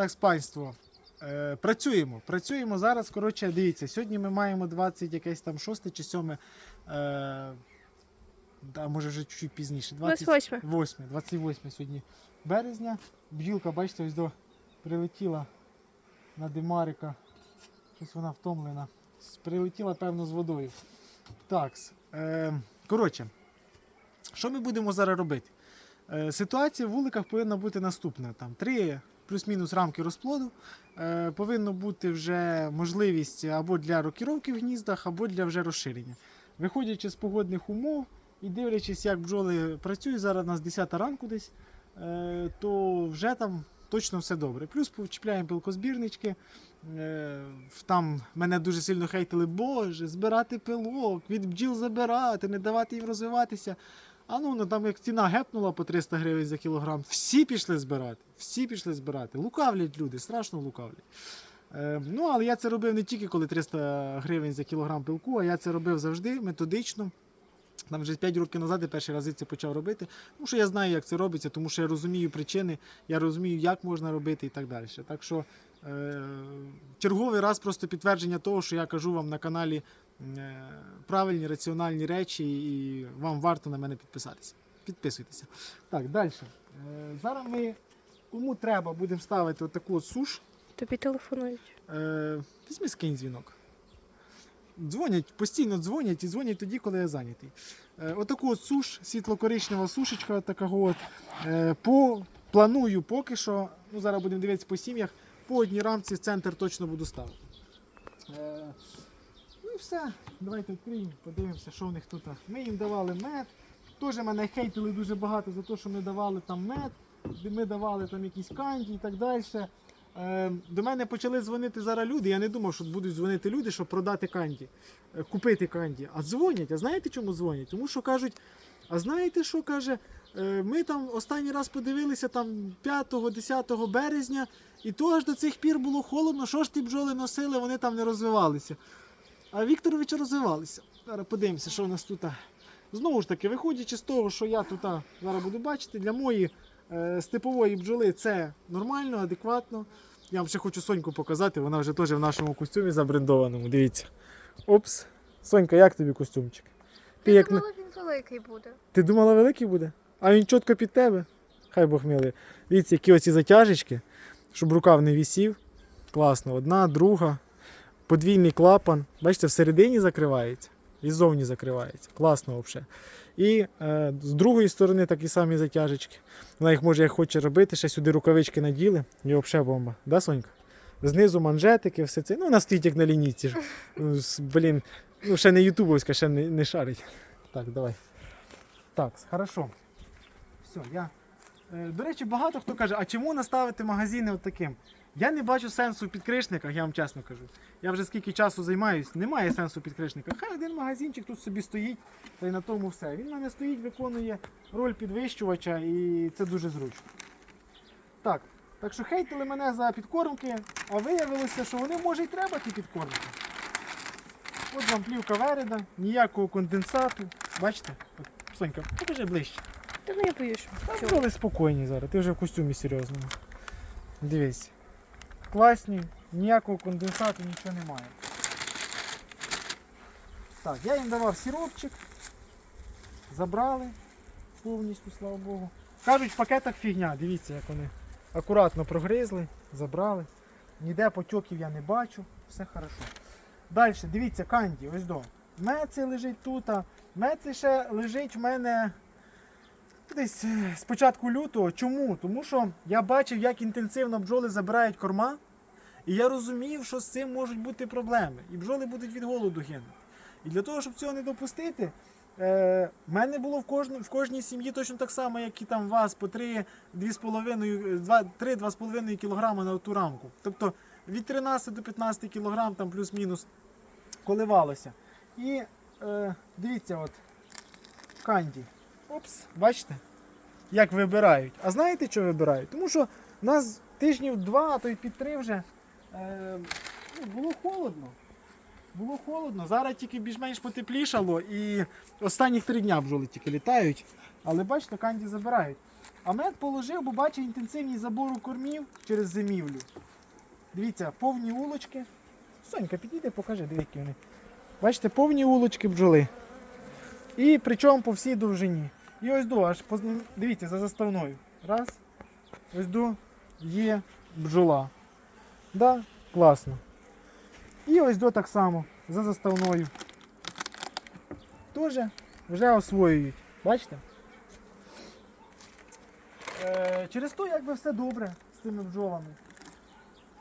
Так, панство. Е, працюємо. Працюємо зараз. Коротше, дивіться, сьогодні ми маємо 20 якесь там 6 чи 7. Е, да, може вже чуть пізніше. 28. 8, 28 сьогодні березня. Бджілка, бачите, ось до прилетіла на димарика. Щось вона втомлена. Прилетіла, певно, з водою. Так. Е, коротше, що ми будемо зараз робити? Е, ситуація в вуликах повинна бути наступна. Там три плюс-мінус рамки розплоду. Е, повинна бути вже можливість або для рокіровки в гніздах, або для вже розширення. Виходячи з погодних умов і дивлячись, як бджоли працюють, зараз у нас 10 ранку десь, е, то вже там точно все добре. Плюс почіпляємо пилкозбірнички. Е, Там мене дуже сильно хейтили, боже, збирати пилок, від бджіл забирати, не давати їм розвиватися. А ну, ну там як ціна гепнула по 300 гривень за кілограм, всі пішли збирати. Всі пішли збирати. Лукавлять люди, страшно лукавлять. Е, ну, але я це робив не тільки коли 300 гривень за кілограм пилку, а я це робив завжди методично. Там вже 5 років назад я перший рази це почав робити. Тому що я знаю, як це робиться, тому що я розумію причини, я розумію, як можна робити і так далі. Так що е, черговий раз просто підтвердження того, що я кажу вам на каналі правильні, раціональні речі, і вам варто на мене підписатися. Підписуйтеся. Так, далі. Е, зараз ми, кому треба, будемо ставити отаку от суш. Тобі телефонують. Е, візьми скинь дзвінок. Дзвонять, постійно дзвонять і дзвонять тоді, коли я зайнятий. Е, отаку от суш, світло-коричнева сушечка такого от. Е, по, планую поки що, ну зараз будемо дивитися по сім'ях, по одній рамці центр точно буду ставити. Е, все, давайте відкриємо, подивимося, що в них тут. Ми їм давали мед. Теж мене хейтили дуже багато за те, що ми давали там мед, ми давали там якісь канді і так далі. Е, до мене почали дзвонити зараз люди. Я не думав, що будуть дзвонити люди, щоб продати канді, е, купити канді. А дзвонять. А знаєте, чому дзвонять? Тому що кажуть, а знаєте, що каже? Е, Ми там останній раз подивилися там 5-10 березня, і то аж до цих пір було холодно. Що ж ті бджоли носили, вони там не розвивалися. А Вікторовича розвивалися. Зараз подивимося, що у нас тут. Знову ж таки, виходячи з того, що я тут зараз буду бачити, для моєї е, степової бджоли це нормально, адекватно. Я вам ще хочу Соньку показати, вона вже теж в нашому костюмі забрендованому. Дивіться. Опс. Сонька, як тобі костюмчик? Ти, Я як... думала, він великий буде. Ти думала, великий буде? А він чітко під тебе. Хай Бог милий. Дивіться, які оці затяжечки, щоб рукав не вісів. Класно. Одна, друга, подвійний клапан. Бачите, всередині закривається і ззовні закривається. Класно взагалі. І е, з другої сторони такі самі затяжечки. Вона їх може як хоче робити, ще сюди рукавички наділи, і взагалі бомба. Да, Сонька? Знизу манжетики, все це. Ну, вона стоїть як на лінійці. Ну, Блін, ну ще не ютубовська, ще не, не шарить. Так, давай. Так, хорошо. Все, я. Е, До речі, багато хто каже, а чому наставити магазини от таким? Я не бачу сенсу в підкришниках, я вам чесно кажу. Я вже скільки часу займаюсь, немає сенсу в підкришниках. Хай один магазинчик тут собі стоїть, та й на тому все. Він в мене стоїть, виконує роль підвищувача і це дуже зручно. Так, так що хейтили мене за підкормки, а виявилося, що вони може й треба ті підкормки. От вам плівка вереда, ніякого конденсату. Бачите? От, Сонька, покажи ближче. Та ну я боюсь, Та бджоли спокійні зараз, ти вже в костюмі серйозному. Дивись. Класні, ніякого конденсату, нічого немає. Так, я їм давав сиропчик. Забрали повністю, слава Богу. Кажуть, в пакетах фігня, дивіться, як вони акуратно прогризли, забрали. Ніде потьоків я не бачу, все хорошо. Далі, дивіться, канді, ось до. Меци лежить тут, меци ще лежить в мене десь е, з початку лютого. Чому? Тому що я бачив, як інтенсивно бджоли забирають корма, і я розумів, що з цим можуть бути проблеми. І бджоли будуть від голоду гинути. І для того, щоб цього не допустити, е, в мене було в, кожну, в кожній сім'ї точно так само, як і там у вас, по 3-2,5 кг на ту рамку. Тобто від 13 до 15 кг там плюс-мінус коливалося. І е, дивіться, от канді. Опс, бачите? Як вибирають. А знаєте, що вибирають? Тому що нас тижнів два, а то й під три вже е, ну, було холодно. Було холодно. Зараз тільки більш-менш потеплішало і останніх три дня бджоли тільки літають. Але бачите, канді забирають. А мед положив, бо бачить інтенсивність забору кормів через зимівлю. Дивіться, повні улочки. Сонька, підійди, покажи, які вони. Бачите, повні улочки бджоли. І причому по всій довжині. І ось до, аж позна- дивіться, за заставною. Раз. Ось до є бджола. Да, класно. І ось до так само, за заставною. Теж вже освоюють. Бачите? Е, через то якби все добре з цими бджолами.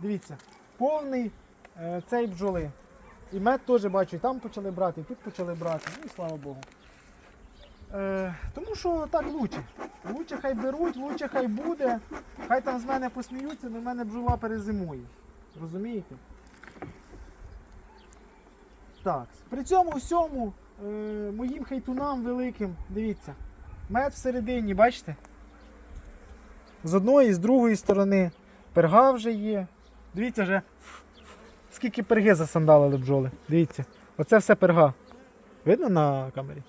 Дивіться, повний е, цей бджоли. І мед теж бачу, і там почали брати, і тут почали брати. Ну і слава Богу. Е, тому що так лучше. Лучше хай беруть, лучше хай буде. Хай там з мене посміються, але в мене бджола перезимує. Розумієте? Так. При цьому всьому е, моїм хайтунам великим, дивіться, мед всередині, бачите? З одної з другої сторони. Перга вже є. Дивіться вже, скільки перги засандалили бджоли. Дивіться. Оце все перга. Видно на камері?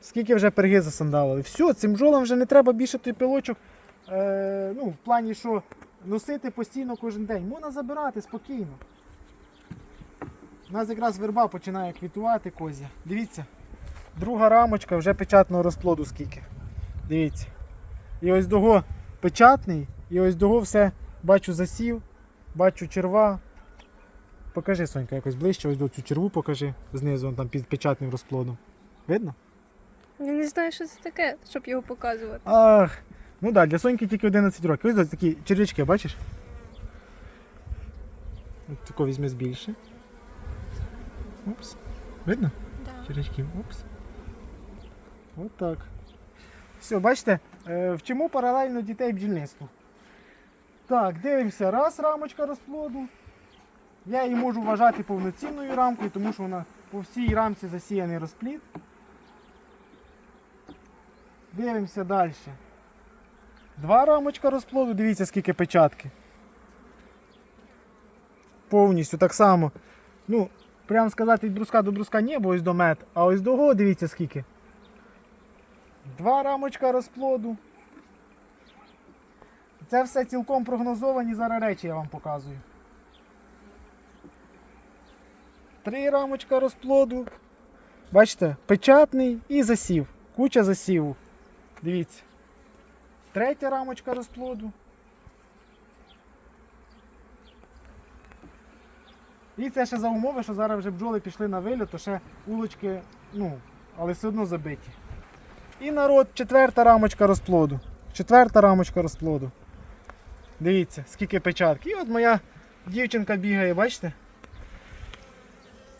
Скільки вже перги засандалили. Все, цим бджолам вже не треба більше той пилочок. Е, ну, в плані, що носити постійно кожен день. Можна забирати спокійно. У нас якраз верба починає квітувати козя. Дивіться. Друга рамочка вже печатного розплоду скільки. Дивіться. І ось дого печатний, і ось дого все бачу засів, бачу черва. Покажи, Сонька, якось ближче, ось до цю черву покажи знизу, там під печатним розплодом. Видно? Я не знаю, що це таке, щоб його показувати. Ах, ну так, да, для Соньки тільки 11 років. Ось такі червячки, бачиш? От тако візьми збільше. Опс. Видно? Да. Червячки, опс. От так. Все, бачите, е, вчимо паралельно дітей бджільництву. Так, дивимося. Раз рамочка розплоду. Я її можу вважати повноцінною рамкою, тому що вона по всій рамці засіяний розплід. Дивимося далі. Два рамочка розплоду, дивіться, скільки печатки. Повністю так само. Ну, прямо сказати, від бруска до бруска не, бо ось до мед, а ось до дивіться скільки. Два рамочка розплоду. Це все цілком прогнозовані зараз речі я вам показую. Три рамочка розплоду. Бачите, печатний і засів. Куча засіву. Дивіться. Третя рамочка розплоду. І це ще за умови, що зараз вже бджоли пішли на виліт, то ще улочки, ну, але все одно забиті. І народ, четверта рамочка розплоду. Четверта рамочка розплоду. Дивіться, скільки печатки. І от моя дівчинка бігає, бачите?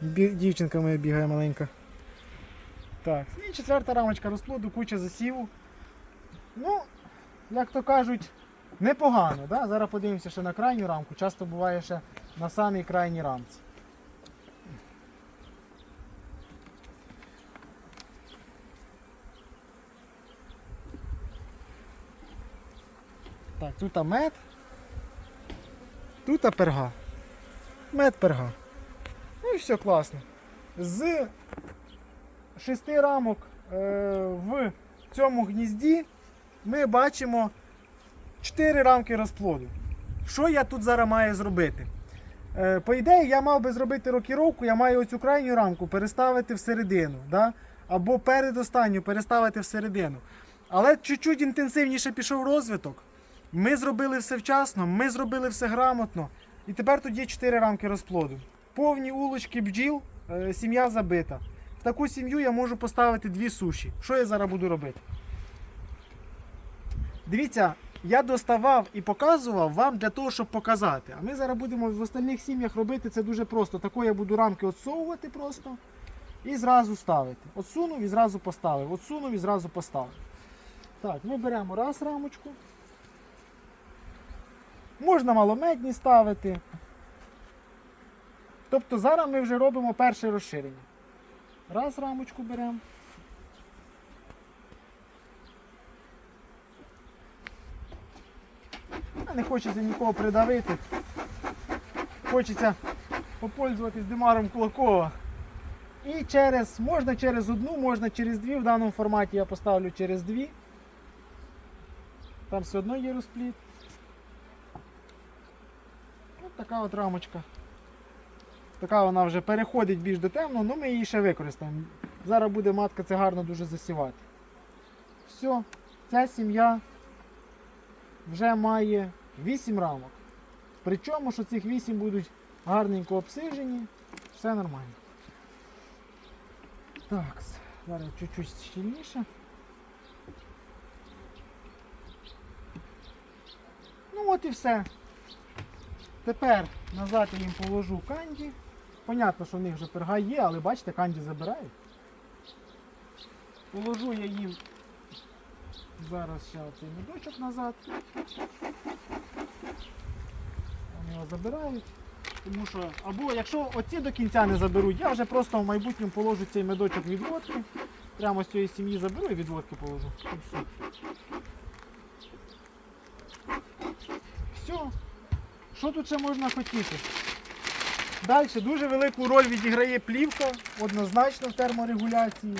Дівчинка моя бігає маленька. Так, і четверта рамочка розплоду, куча засіву. Ну, як то кажуть, непогано. Да? Зараз подивимося ще на крайню рамку. Часто буває ще на самій крайній рамці. Так, тут мед. Тут перга. Мед перга. Ну і все класно. З шести рамок е, в цьому гнізді ми бачимо 4 рамки розплоду. Що я тут зараз маю зробити? Е, по ідеї, я мав би зробити рокіровку, я маю оцю крайню рамку переставити всередину. Да? Або передостанню переставити всередину. Але чуть-чуть інтенсивніше пішов розвиток. Ми зробили все вчасно, ми зробили все грамотно. І тепер тут є 4 рамки розплоду. Повні улочки бджіл, е, сім'я забита. В таку сім'ю я можу поставити дві суші. Що я зараз буду робити? Дивіться, я доставав і показував вам для того, щоб показати. А ми зараз будемо в остальних сім'ях робити це дуже просто. Тако я буду рамки отсовувати просто і зразу ставити. Отсунув і зразу поставив. Отсунув і зразу поставив. Так, ми беремо раз рамочку. Можна маломедні ставити. Тобто зараз ми вже робимо перше розширення. Раз рамочку беремо. Не хочеться нікого придавити. Хочеться попользуватись димаром Кулакова. І через, можна через одну, можна через дві. В даному форматі я поставлю через дві. Там все одно є розпліт. Ось така от рамочка. Така вона вже переходить більш до темного, але ми її ще використаємо. Зараз буде матка це гарно дуже засівати. Все, ця сім'я вже має 8 рамок. Причому, що цих 8 будуть гарненько обсижені, все нормально. Так, зараз чуть-чуть щільніше. Ну от і все. Тепер назад я їм положу канді. Понятно, що в них вже перга є, але бачите, канді забирають. Положу я їм зараз ще оцей медочок назад. Вони його забирають. Тому що, або якщо оці до кінця не заберуть, я вже просто в майбутньому положу цей медочок відводки. Прямо з цієї сім'ї заберу і відводки положу. І все. Все. Що тут ще можна хотіти? Далі дуже велику роль відіграє плівка, однозначно в терморегуляції.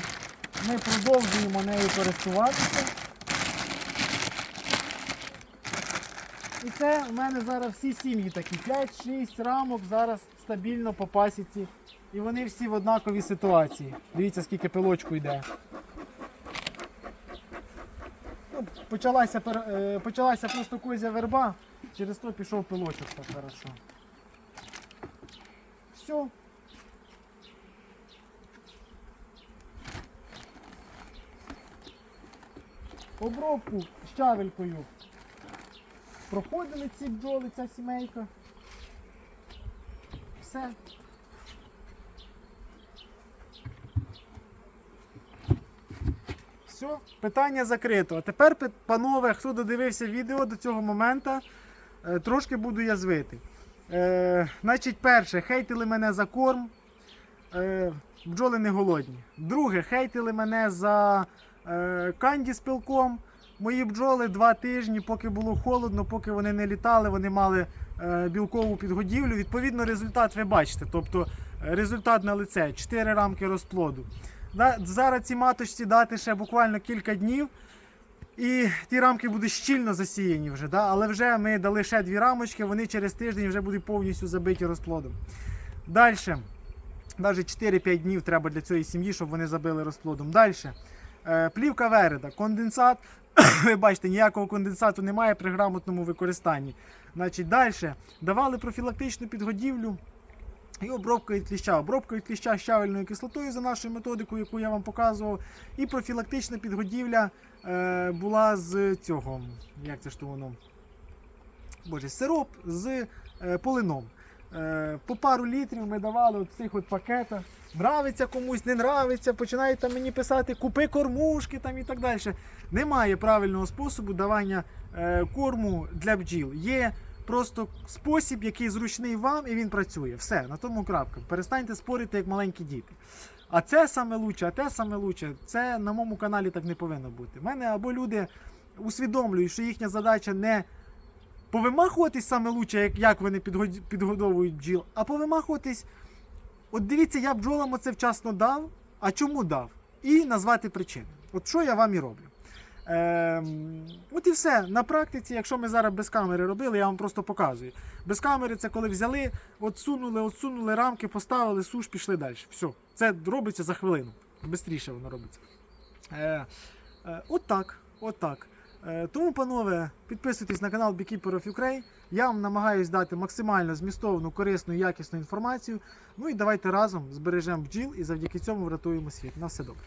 Ми продовжуємо нею користуватися. І це в мене зараз всі сім'ї такі. 5-6 рамок зараз стабільно по пасіці. І вони всі в однаковій ситуації. Дивіться, скільки пилочку йде. Ну, почалася, е, почалася просто козя верба, через то пішов пилочок так хорошо. Все. Обробку щавелькою проходили ці бджоли, ця сімейка. Все. Все, питання закрито. А тепер, панове, хто додивився відео до цього моменту, е, трошки буду язвити. Е, значить, перше, хейтили мене за корм. Е, бджоли не голодні. Друге, хейтили мене за е, канді з пилком. Мої бджоли два тижні, поки було холодно, поки вони не літали, вони мали е, білкову підгодівлю. Відповідно, результат ви бачите. Тобто е, результат на лице 4 рамки розплоду. Зараз ці маточці дати ще буквально кілька днів. І ті рамки будуть щільно засіяні вже. Да? Але вже ми дали ще дві рамочки, вони через тиждень вже будуть повністю забиті розплодом. Далі. Навіть 4-5 днів треба для цієї сім'ї, щоб вони забили розплодом. Далі. Е, плівка вереда, конденсат. Ви бачите, ніякого конденсату немає при грамотному використанні. Значить, далі давали профілактичну підгодівлю і обробка від кліща. Обробка від кліща щавельною кислотою за нашою методикою, яку я вам показував. І профілактична підгодівля е, була з цього. Як це ж то воно? Боже, сироп з е, полином. Е, по пару літрів ми давали в цих от пакетах. Нравиться комусь, не нравиться, починають там мені писати купи кормушки там і так далі. Немає правильного способу давання е, корму для бджіл. Є просто спосіб, який зручний вам, і він працює. Все, на тому крапка. Перестаньте спорити як маленькі діти. А це саме лучше, а те саме лучше. Це на моєму каналі так не повинно бути. У мене або люди усвідомлюють, що їхня задача не повимахуватись саме лучше, як, як вони підгод- підгодовують бджіл, а повимахуватись. От дивіться, я бджолам оце вчасно дав. А чому дав? І назвати причини. От що я вам і роблю. Ем, от і все. На практиці, якщо ми зараз без камери робили, я вам просто показую. Без камери це коли взяли, отсунули, отсунули рамки, поставили суш, пішли далі. Все. Це робиться за хвилину. Бистріше воно робиться. Е, е, от так. От так. Е, тому, панове, підписуйтесь на канал Beekeeper of Ukraine. Я вам намагаюсь дати максимально змістовну, корисну якісну інформацію. Ну і давайте разом збережемо бджіл і завдяки цьому врятуємо світ. На все добре.